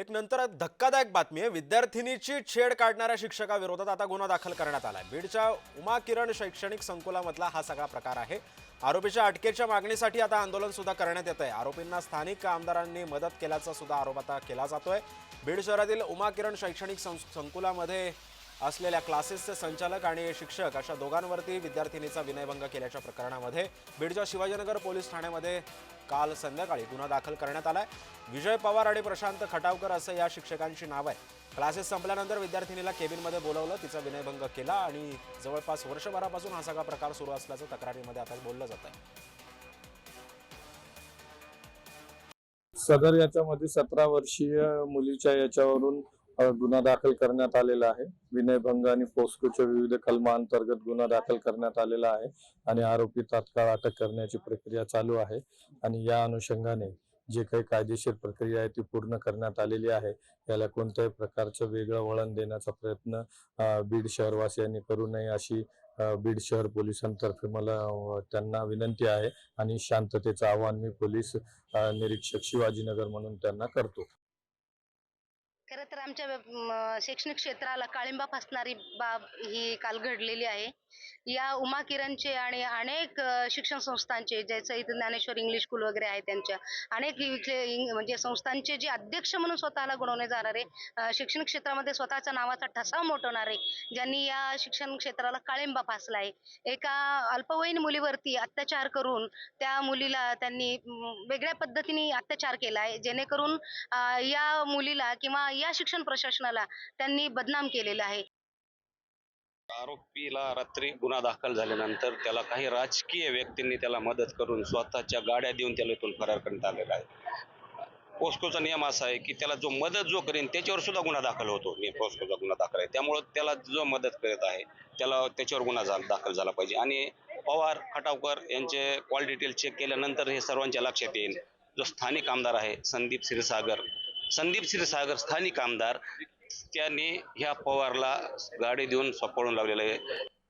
एक नंतर धक्कादायक बातमी आहे. विद्यार्थिनीची छेड काढणाऱ्या शिक्षकाविरोधात आता गुन्हा दाखल करण्यात आला आहे बीडच्या उमा किरण शैक्षणिक संकुलामधला हा सगळा प्रकार आहे. आरोपीच्या अटकेच्या मागणीसाठी आता आंदोलन सुद्धा करण्यात येत आहे आरोपींना स्थानिक आमदारांनी मदत केल्याचा सुद्धा आरोप आता केला जातोय. बीड शहरातील उमा किरण शैक्षणिक सं- संकुलामध्ये असलेल्या क्लासेसचे संचालक आणि शिक्षक अशा दोघांवरती विद्यार्थिनीचा विनयभंग केल्याच्या प्रकरणामध्ये बीडच्या शिवाजीनगर पोलीस ठाण्यामध्ये काल संध्याकाळी गुन्हा दाखल करण्यात आलाय. विजय पवार आणि प्रशांत खटावकर असं या शिक्षकांची नाव आहे. क्लासेस संपल्यानंतर विद्यार्थिनीला केबिनमध्ये बोलवलं तिचा विनयभंग केला आणि जवळपास वर्षभरापासून हा सगळा प्रकार सुरू असल्याचं तक्रारीमध्ये आता बोललं जात आहे. सदर याच्यामध्ये सतरा वर्षीय मुलीच्या याच्यावरून गुन्हा दाखल करण्यात आलेला आहे. विनयभंग आणि पोस्कोच्या विविध कलमांतर्गत गुन्हा दाखल करण्यात आलेला आहे आणि आरोपी तात्काळ अटक करण्याची प्रक्रिया चालू आहे आणि या अनुषंगाने जे काही कायदेशीर प्रक्रिया आहे ती पूर्ण करण्यात आलेली आहे. याला कोणत्याही प्रकारचं वेगळं वळण देण्याचा प्रयत्न बीड शहरवासियांनी करू नये अशी बीड शहर पोलिसांतर्फे मला त्यांना विनंती आहे आणि शांततेचं आवाहन मी पोलीस निरीक्षक शिवाजीनगर म्हणून त्यांना करतो. खरं तर आमच्या शैक्षणिक क्षेत्राला काळिंबा फासणारी बाब ही काल घडलेली आहे. या उमा किरणचे आणि अनेक शिक्षण संस्थांचे ज्याचं इथं ज्ञानेश्वर इंग्लिश स्कूल वगैरे आहे त्यांच्या अनेक इथले म्हणजे संस्थांचे जे अध्यक्ष म्हणून स्वतःला गुणवले जाणारे शिक्षण शैक्षणिक क्षेत्रामध्ये स्वतःच्या नावाचा ठसा मोठवणारे ज्यांनी या शिक्षण क्षेत्राला काळिंबा फासला आहे एका अल्पवयीन मुलीवरती अत्याचार करून त्या मुलीला त्यांनी वेगळ्या पद्धतीने अत्याचार केला आहे जेणेकरून या मुलीला किंवा या शिक्षण प्रशासनाला त्यांनी बदनाम केलेलं आहे. आरोपीला रात्री गुन्हा दाखल झाल्यानंतर त्याला काही राजकीय व्यक्तींनी त्याला मदत करून स्वतःच्या गाड्या देऊन त्याला इथून फरार करण्यात आलेला आहे. पोस्कोचा नियम असा आहे की त्याला जो मदत जो करेन त्याच्यावर सुद्धा गुन्हा दाखल होतो. नि- पोस्कोचा गुन्हा दाखल आहे. त्यामुळं त्याला जो मदत करत आहे त्याला त्याच्यावर गुन्हा झाला दाखल झाला पाहिजे. आणि पवार खटावकर यांचे कॉल डिटेल चेक केल्यानंतर हे सर्वांच्या लक्षात येईल. जो स्थानिक आमदार आहे संदीप क्षीरसागर संदीप क्षीरसागर स्थानिक आमदार त्यांनी ह्या पवारला गाडी देऊन सोपवून लावलेलं आहे.